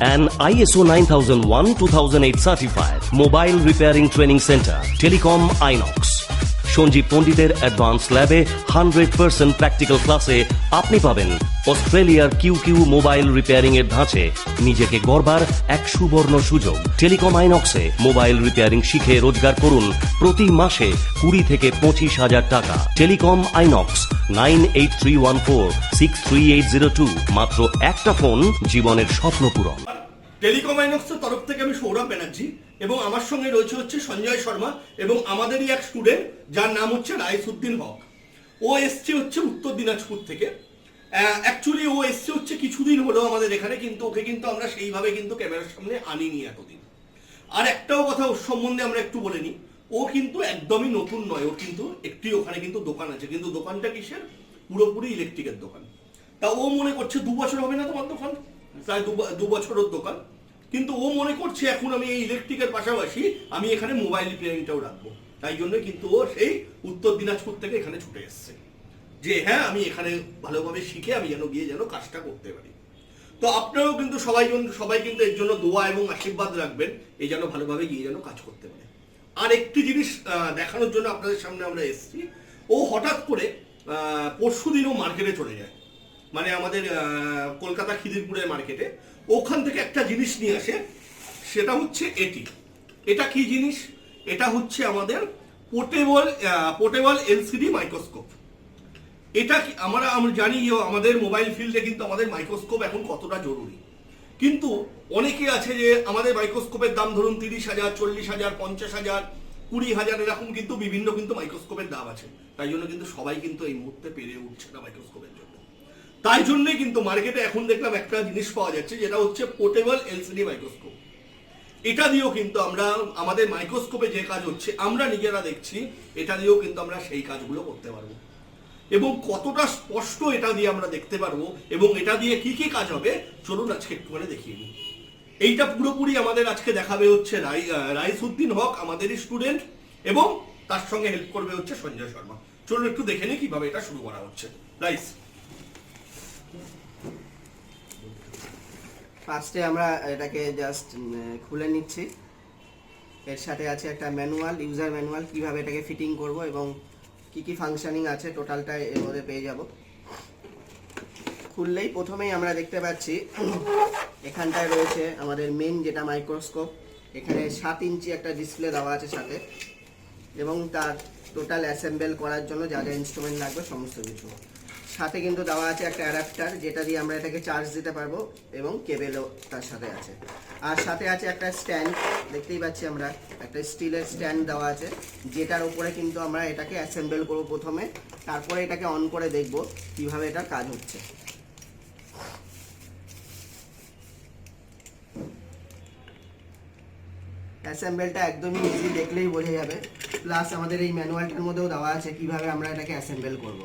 An ISO 9001-2008 certified mobile repairing training center, Telecom Inox. Sanjeev পণ্ডিতের advance ল্যাবে hundred percent practical ক্লাসে আপনি পাবেন অস্ট্রেলিয়ার কিউ কিউ মোবাইল রিপেয়ারিং এর ধাঁচে। নিজেকে গড়বার এক সুবর্ণ সুযোগ। টেলিকম আইনক্সে মোবাইল রিপেয়ারিং শিখে রোজগার করুন প্রতি মাসে কুড়ি থেকে পঁচিশ হাজার টাকা। Telecom Inox nine eight three one four six three eight zero two মাত্র একটা ফোন জীবনের স্বপ্ন পূরণ। টেলিকম আইনক্সের তরফ থেকে আমি সৌরভ ব্যানার্জি এবং আমার সঙ্গে রয়েছে হচ্ছে সঞ্জয় শর্মা এবং আমাদেরই এক স্টুডেন্ট যার নাম হচ্ছে রাইসুদ্দিন হক। ও এসছে হচ্ছে উত্তর দিনাজপুর থেকে। অ্যাকচুয়ালি ও এসছে হচ্ছে কিছুদিন হলো আমাদের এখানে, কিন্তু ওকে কিন্তু আমরা সেইভাবে কিন্তু ক্যামেরার সামনে আনিনি এতদিন। আর একটাও কথা ওর সম্বন্ধে আমরা একটু বলে নিই, ও কিন্তু একদমই নতুন নয়, ও কিন্তু একটি ওখানে কিন্তু দোকান আছে, কিন্তু দোকানটা কিসের? পুরোপুরি ইলেকট্রিকের দোকান। তা ও মনে করছে দু বছর হবে না তোমার দোকান? প্রায় দু বছরের দোকান। কিন্তু ও মনে করছে, এখন আমি এই ইলেকট্রিকের পাশাপাশি আমি এখানে মোবাইল রিপেয়ারিংটাও রাখব। তাই জন্য কিন্তু ও সেই উত্তর দিনাজপুর থেকে এখানে ছুটে এসছে। যে হ্যাঁ আমি এখানে ভালোভাবে শিখে আমি যেন গিয়ে যেন কাজটা করতে পারি। তো আপনারাও কিন্তু সবাই সবাই কিন্তু এর জন্য দোয়া এবং আশীর্বাদ রাখবেন এই যেন ভালোভাবে গিয়ে যেন কাজ করতে পারে। আর একটি জিনিস দেখানোর জন্য আপনাদের সামনে আমরা এসেছি। ও হঠাৎ করে পরশু দিনও মার্কেটে চলে যায়। মানে আমাদের কলকাতা খিদিরপুরের মার্কেটে ওখান থেকে একটা জিনিস নিয়ে আসে, সেটা হচ্ছে এটি। এটা কি জিনিস? এটা হচ্ছে আমাদের পোর্টেবল পোর্টেবল এলসিডি মাইক্রোস্কোপ এটা আমরা আমরা জানি আমাদের মোবাইল ফিল্ডে কিন্তু আমাদের মাইক্রোস্কোপ এখন কতটা জরুরি। কিন্তু অনেকে আছে যে আমাদের মাইক্রোস্কোপের দাম ধরুন তিরিশ হাজার, চল্লিশ হাজার, পঞ্চাশ হাজার, কুড়ি হাজার, এরকম কিন্তু বিভিন্ন কিন্তু মাইক্রোস্কোপের দাম আছে। তাই জন্য কিন্তু সবাই কিন্তু এই মুহূর্তে পেরে উঠছে না মাইক্রোস্কোপের তাই জন্যই কিন্তু মার্কেটে এখন দেখলাম একটা জিনিস পাওয়া যাচ্ছে, যেটা হচ্ছে পোর্টেবল এলসিডি মাইক্রোস্কোপ। এটা দিয়েও কিন্তু আমরা, আমাদের মাইক্রোস্কোপে যে কাজ হচ্ছে, আমরা নিজেরা দেখছি, এটা দিয়েও কিন্তু আমরা সেই কাজগুলো করতে পারব। এবং কতটা স্পষ্ট এটা দিয়ে আমরা দেখতে পারব, এবং এটা দিয়ে কি কি কাজ হবে, চলুন আজকে একটু করে দেখিয়ে নিই এইটা পুরোপুরি আমাদের আজকে দেখাবে হচ্ছে রাই রাইসউদ্দিন হক, আমাদেরই স্টুডেন্ট, এবং তার সঙ্গে হেল্প করবে হচ্ছে সঞ্জয় শর্মা। চলুন একটু দেখে নিই কীভাবে এটা শুরু করা হচ্ছে। রাইস। ফার্স্টে আমরা এটাকে জাস্ট খুলে নিচ্ছি। এর সাথে আছে একটা ম্যানুয়াল ইউজার ম্যানুয়াল কীভাবে এটাকে ফিটিং করব এবং কি কি ফাংশনিং আছে টোটালটা এর মধ্যে পেয়ে যাব। খুললেই প্রথমেই আমরা দেখতে পাচ্ছি, এখানটায় রয়েছে আমাদের মেন যেটা মাইক্রোস্কোপ এখানে সাত ইঞ্চি একটা ডিসপ্লে দেওয়া আছে সাথে, এবং তার টোটাল অ্যাসেম্বল করার জন্য যা যা ইনস্ট্রুমেন্ট লাগবে সমস্ত কিছু। সাথে কিন্তু দেওয়া আছে একটা অ্যাডাপ্টার, যেটা দিয়ে আমরা এটাকে চার্জ দিতে পারব এবং কেবেলও তার সাথে আছে। আর সাথে আছে একটা স্ট্যান্ড দেখতেই পাচ্ছি আমরা, একটা স্টিলের স্ট্যান্ড দেওয়া আছে, যেটার উপরে কিন্তু আমরা এটাকে অ্যাসেম্বল করব প্রথমে, তারপরে এটাকে অন করে দেখব কীভাবে এটা কাজ হচ্ছে। অ্যাসেম্বলটা একদমই ইজি দেখলেই বোঝা যাবে। প্লাস আমাদের এই ম্যানুয়ালটার মধ্যেও দেওয়া আছে কীভাবে আমরা এটাকে অ্যাসেম্বল করব।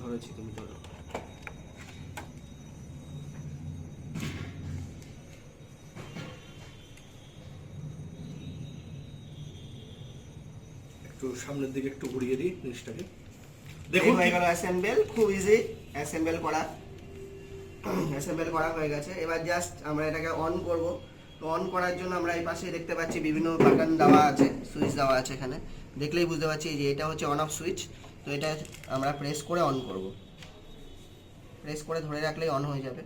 ধরেছি তুমি ধরো একটু সামনের দিকে একটু ঘুরিয়ে দিই জিনিসটাকে। দেখুন হয়ে গেল অ্যাসেম্বল খুব ইজি অ্যাসেম্বল করা। অ্যাসেম্বল করা হয়ে গেছে। এবার জাস্ট আমরা এটাকে অন করব। তো অন করার জন্য আমরা এই পাশে দেখতে পাচ্ছি বিভিন্ন বাটন দেওয়া আছে সুইচ দেওয়া আছে এখানে। দেখলেই বুঝতে পারছি যে এটা হচ্ছে অন অফ সুইচ তো এটা আমরা প্রেস করে অন করব। প্রেস করে ধরে রাখলেই অন হয়ে যাবে।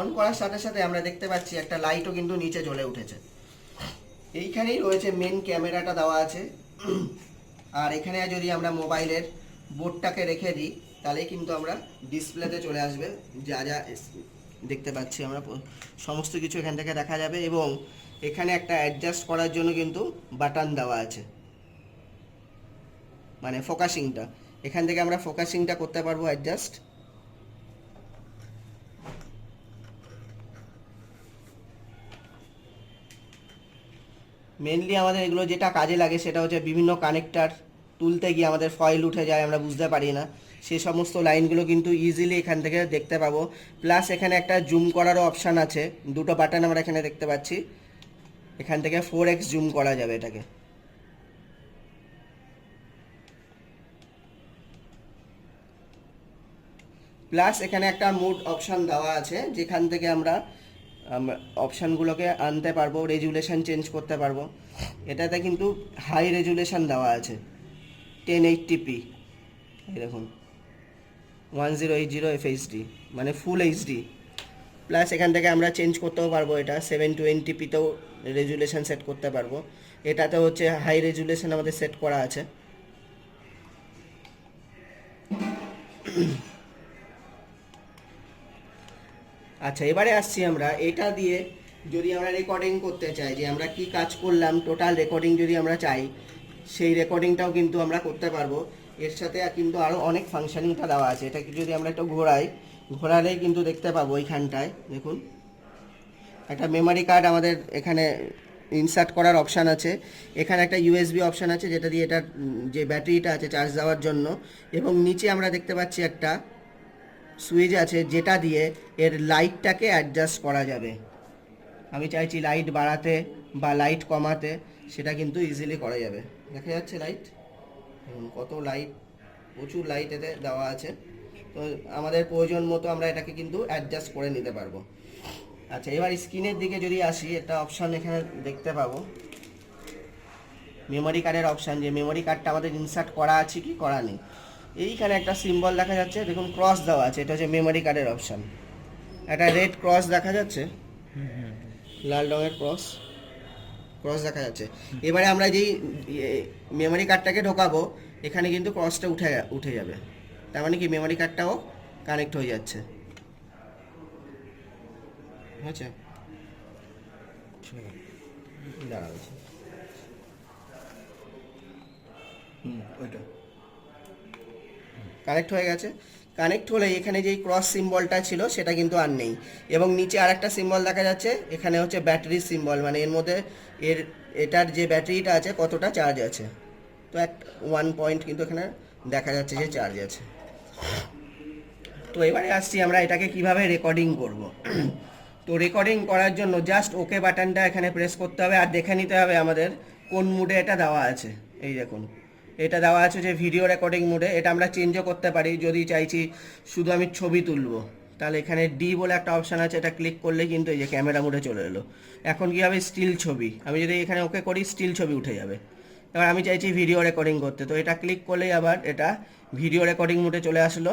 অন করার সাথে সাথে আমরা দেখতে পাচ্ছি একটা লাইটও কিন্তু নিচে জ্বলে উঠেছে। এইখানেই রয়েছে মেন ক্যামেরাটা দেওয়া আছে। আর এখানে যদি আমরা মোবাইলের বোর্ডটাকে রেখে দিই তাহলে কিন্তু আমরা ডিসপ্লেতে চলে আসবে যা যা দেখতে পাচ্ছি আমরা। সমস্ত কিছু এখান থেকে দেখা যাবে এবং এখানে একটা অ্যাডজাস্ট করার জন্য কিন্তু বাটন দেওয়া আছে। মানে ফোকাসিংটা এখান থেকে আমরা ফোকাসিংটা করতে পারব অ্যাডজাস্ট মেনলি আমাদের এগুলো যেটা কাজে লাগে সেটা হচ্ছে বিভিন্ন কানেক্টার তুলতে গিয়ে আমাদের ফয়েল উঠে যায়, আমরা বুঝতে পারি না। সে সমস্ত লাইনগুলো কিন্তু ইজিলি এখান থেকে দেখতে পাবো। প্লাস এখানে একটা জুম করারও অপশান আছে। দুটো বাটন আমরা এখানে দেখতে পাচ্ছি। এখান থেকে ফোর এক্স জুম করা যাবে এটাকে। প্লাস এখানে একটা মুড অপশান দেওয়া আছে, যেখান থেকে আমরা অপশানগুলোকে আনতে পারব রেজুলেশন চেঞ্জ করতে পারব। এটাতে কিন্তু হাই রেজুলেশন দেওয়া আছে। টেন এইটটি পি দেখুন। One zero eight zero F HD মানে ফুল এইচডি প্লাস এখান থেকে আমরা চেঞ্জ করতেও পারব এটা সেভেন টোয়েন্টি পিতেও রেজুলেশন সেট করতে পারব। এটাতে হচ্ছে হাই রেজুলেশন আমাদের সেট করা আছে। আচ্ছা এবারে আসছি আমরা। এটা দিয়ে যদি আমরা রেকর্ডিং করতে চাই যে আমরা কি কাজ করলাম টোটাল রেকর্ডিং যদি আমরা চাই, সেই রেকর্ডিংটাও কিন্তু আমরা করতে পারব। এর সাথে কিন্তু আরও অনেক ফাংশনিংটা দেওয়া আছে। এটা যদি আমরা একটু ঘোরাই, ঘোরালেই কিন্তু দেখতে পাবো এইখানটায় দেখুন, একটা মেমোরি কার্ড আমাদের এখানে ইনসার্ট করার অপশান আছে। এখানে একটা ইউএসবি অপশান আছে, যেটা দিয়ে এটার যে ব্যাটারিটা আছে চার্জ দেওয়ার জন্য। এবং নিচে আমরা দেখতে পাচ্ছি একটা সুইচ আছে যেটা দিয়ে এর লাইটটাকে অ্যাডজাস্ট করা যাবে। আমি চাইছি লাইট বাড়াতে বা লাইট কমাতে, সেটা কিন্তু ইজিলি করা যাবে। দেখা যাচ্ছে লাইট কত লাইট প্রচুর লাইট এতে দেওয়া আছে। তো আমাদের প্রয়োজন মতো আমরা এটাকে কিন্তু অ্যাডজাস্ট করে নিতে পারব। আচ্ছা এবার স্ক্রিনের দিকে যদি আসি, একটা অপশান এখানে দেখতে পাবো। মেমোরি কার্ডের অপশান যে মেমোরি কার্ডটা আমাদের ইনসার্ট করা আছে কি? করা নেই। এইখানে একটা সিম্বল দেখা যাচ্ছে, দেখুন ক্রস দেওয়া আছে, এটা হচ্ছে মেমোরি কার্ডের অপশান একটা রেড ক্রস দেখা যাচ্ছে, লাল রঙের ক্রস ক্রস দেখা যাচ্ছে। এবারে আমরা যেই মেমোরি কার্ডটাকে ঢোকাবো, এখানে কিন্তু ক্রসটা উঠে উঠে যাবে। তার মানে কি মেমোরি কার্ডটাও কানেক্ট হয়ে যাচ্ছে। দাঁড়াও। হুম, ওইটা। কানেক্ট হয়ে গেছে। কানেক্ট হলে এখানে যেই ক্রস সিম্বলটা ছিল, সেটা কিন্তু আর নেই। এবং নিচে আরেকটা সিম্বল দেখা যাচ্ছে, এখানে হচ্ছে ব্যাটারি সিম্বল মানে এর মধ্যে এর, এটার যে ব্যাটারিটা আছে, কতটা চার্জ আছে। তো এক ওয়ান পয়েন্ট কিন্তু এখানে দেখা যাচ্ছে যে চার্জ আছে। তো এবারে আসছি আমরা এটাকে কীভাবে রেকর্ডিং করব। তো রেকর্ডিং করার জন্য জাস্ট ওকে বাটনটা এখানে প্রেস করতে হবে, আর দেখে নিতে হবে আমাদের কোন মুডে এটা দেওয়া আছে। এই দেখুন। এটা দেওয়া আছে যে ভিডিও রেকর্ডিং মুডে এটা আমরা চেঞ্জও করতে পারি, যদি চাইছি শুধু আমি ছবি তুলবো। তাহলে এখানে ডি বলে একটা অপশান আছে, এটা ক্লিক করলে কিন্তু এই যে ক্যামেরা মুডে চলে এলো। এখন কি হবে? স্টিল ছবি। আমি যদি এখানে ওকে করি স্টিল ছবি উঠে যাবে। এবার আমি চাইছি ভিডিও রেকর্ডিং করতে। তো এটা ক্লিক করলেই আবার এটা ভিডিও রেকর্ডিং মুডে চলে আসলো।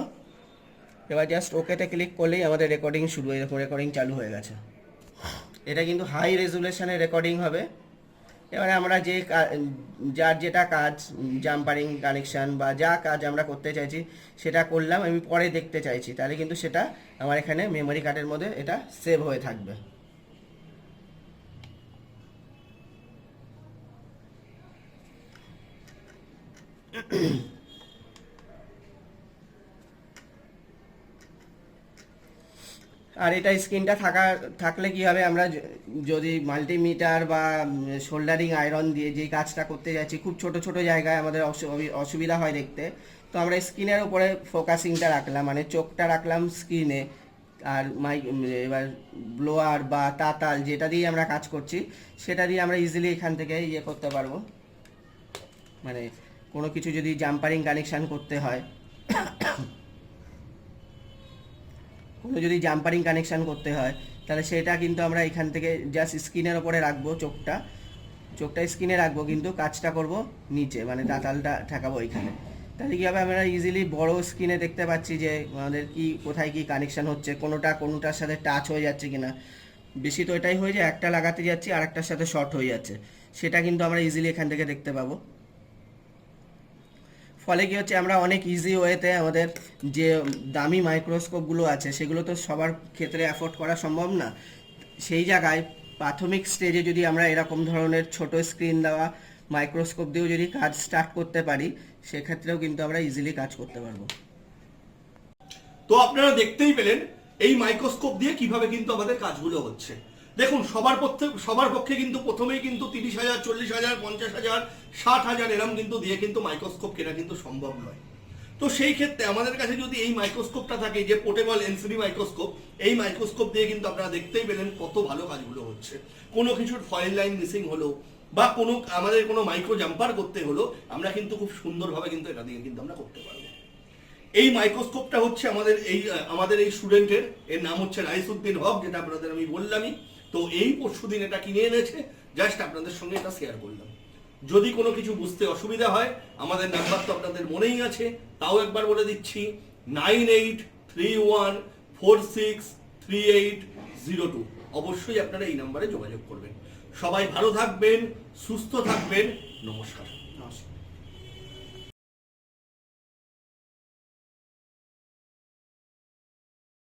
এবার জাস্ট ওকেতে ক্লিক করলেই আমাদের রেকর্ডিং শুরু। এরকম রেকর্ডিং চালু হয়ে গেছে। এটা কিন্তু হাই রেজুলেশনে রেকর্ডিং হবে। এবারে আমরা যে যার যেটা কাজ জাম্পারিং কানেকশন বা যা কাজ আমরা করতে চাইছি, সেটা করলাম, আমি পরে দেখতে চাইছি। তাহলে কিন্তু সেটা আমার এখানে মেমোরি কার্ডের মধ্যে এটা সেভ হয়ে থাকবে। আর এটা স্ক্রিনটা থাকা, থাকলে কি হবে আমরা যদি মাল্টিমিটার বা শোল্ডারিং আয়রন দিয়ে যে কাজটা করতে যাচ্ছি, খুব ছোট ছোট জায়গায় আমাদের অসু- অসুবিধা হয় দেখতে। তো আমরা স্ক্রিনের উপরে ফোকাসিংটা রাখলাম মানে চোখটা রাখলাম স্ক্রিনে আর মাই, এবার ব্লোয়ার বা তাতাল যেটা দিয়ে আমরা কাজ করছি, সেটা দিয়ে আমরা ইজিলি এখান থেকে ইয়ে করতে পারব। মানে কোনো কিছু যদি জাম্পারিং কানেকশান করতে হয় কোনো যদি জাম্পারিং কানেকশান করতে হয়, তাহলে সেটা কিন্তু আমরা এখান থেকে জাস্ট স্ক্রিনের ওপরে রাখব চোখটা। চোখটা স্ক্রিনে রাখব কিন্তু কাজটা করব নিচে মানে তাতালটা ঠেকাবো এখানে তাহলে কী হবে? আমরা ইজিলি বড় স্ক্রিনে দেখতে পাচ্ছি যে আমাদের কি, কোথায় কি কানেকশান হচ্ছে, কোনোটা কোনোটার সাথে টাচ হয়ে যাচ্ছে কিনা। বেশি তো এটাই হয়ে যায়, একটা লাগাতে যাচ্ছি আর একটার সাথে শর্ট হয়ে যাচ্ছে। সেটা কিন্তু আমরা ইজিলি এখান থেকে দেখতে পাবো। ফলে কি হচ্ছে, আমরা অনেক ইজি ওয়েতে আমাদের যে দামি মাইক্রোস্কোপগুলো আছে, সেগুলো তো সবার ক্ষেত্রে অ্যাফোর্ড করা সম্ভব না। সেই জায়গায় প্রাথমিক স্টেজে যদি আমরা এরকম ধরনের ছোট স্ক্রিন দেওয়া মাইক্রোস্কোপ দিয়েও যদি কাজ স্টার্ট করতে পারি, সেক্ষেত্রেও কিন্তু আমরা ইজিলি কাজ করতে পারব। তো আপনারা দেখতেই পেলেন, এই মাইক্রোস্কোপ দিয়ে কীভাবে কিন্তু আমাদের কাজগুলো হচ্ছে। দেখুন, সবার পক্ষে সবার পক্ষে কিন্তু প্রথমেই কিন্তু তিরিশ হাজার, চল্লিশ হাজার, পঞ্চাশ হাজার, ষাট হাজার এরম কিন্তু দিয়ে কিন্তু মাইক্রোস্কোপ কেনা কিন্তু সম্ভব নয়। তো সেই ক্ষেত্রে আমাদের কাছে যদি এই মাইক্রোস্কোপটা থাকে, যে পোর্টেবল এনসিডি মাইক্রোস্কোপ এই মাইক্রোস্কোপ দিয়ে কিন্তু আপনারা দেখতেই পেলেন কত ভালো কাজগুলো হচ্ছে। কোনো কিছুর ফয়েল লাইন মিসিং হলো, বা কোনো, আমাদের কোনো মাইক্রো জাম্পার করতে হলো, আমরা কিন্তু খুব সুন্দরভাবে কিন্তু এটা দিয়ে কিন্তু আমরা করতে পারব। এই মাইক্রোস্কোপটা হচ্ছে আমাদের এই আমাদের এই স্টুডেন্টের এর নাম হচ্ছে রাইসুদ্দিন হক, যেটা আপনাদের আমি বললামই। তো এই পরশু দিন এটা কিনে এনেছে জাস্ট আপনাদের সঙ্গে এটা শেয়ার করলাম। যদি কোনো কিছু বুঝতে অসুবিধা হয়, আমাদের নাম্বার তো আপনাদের মনেই আছে, তাও একবার বলে দিচ্ছি, nine eight three one four six three eight zero two. অবশ্যই আপনারা এই নাম্বারে যোগাযোগ করবেন। সবাই ভালো থাকবেন, সুস্থ থাকবেন, নমস্কার।